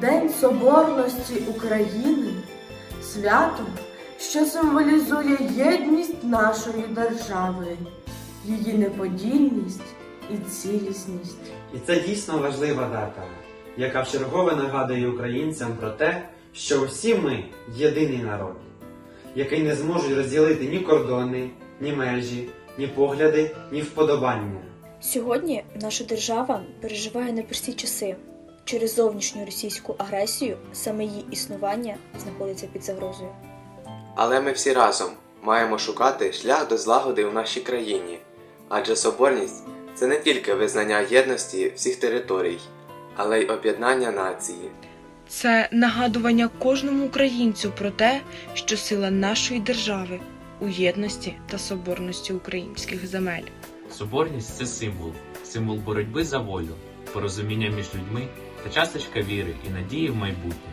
День Соборності України свято, що символізує єдність нашої держави, її неподільність і цілісність. І це дійсно важлива дата, яка вчергове нагадує українцям про те, що усі ми єдиний народ, який не зможуть розділити ні кордони, ні межі, ні погляди, ні вподобання. Сьогодні наша держава переживає непрості часи. Через зовнішню російську агресію саме її існування знаходиться під загрозою. Але ми всі разом маємо шукати шлях до злагоди в нашій країні, адже соборність це не тільки визнання єдності всіх територій, але й об'єднання нації. Це нагадування кожному українцю про те, що сила нашої держави у єдності та соборності українських земель. Соборність це символ, символ боротьби за волю, порозуміння між людьми та часточка віри і надії в майбутнє.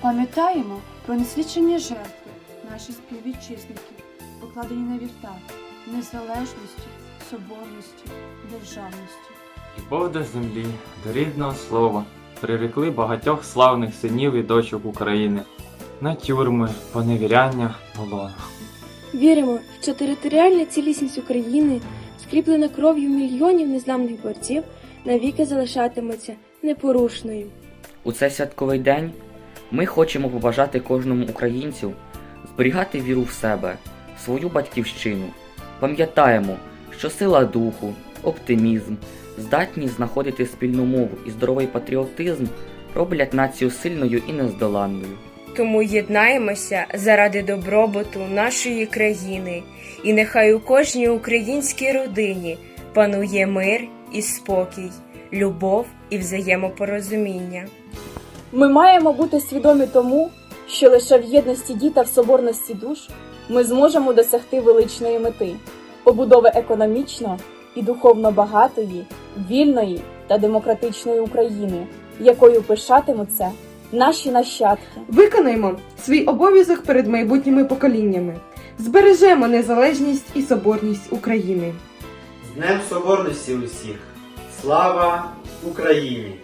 Пам'ятаємо про несвідчені жертви наших співвітчизників, покладені на вівтар незалежності, соборності, державності. І Бог до землі, до рідного слова, прирекли багатьох славних синів і дочок України на тюрми, поневіряння, полон. Віримо, що територіальна цілісність України, скріплена кров'ю мільйонів незламних борців, навіки залишатиметься непорушною. У цей святковий день ми хочемо побажати кожному українцю зберігати віру в себе, в свою батьківщину. Пам'ятаємо, що сила духу, оптимізм, здатність знаходити спільну мову і здоровий патріотизм роблять націю сильною і нездоланною. Тому єднаємося заради добробуту нашої країни, і нехай у кожній українській родині панує мир і спокій, любов і взаємопорозуміння. Ми маємо бути свідомі тому, що лише в єдності дій та в соборності душ ми зможемо досягти величної мети побудови економічно і духовно багатої, вільної та демократичної України, якою пишатимуться наші нащадки. Виконаймо свій обов'язок перед майбутніми поколіннями. Збережемо незалежність і соборність України. З Днем Соборності усіх! Слава Україні!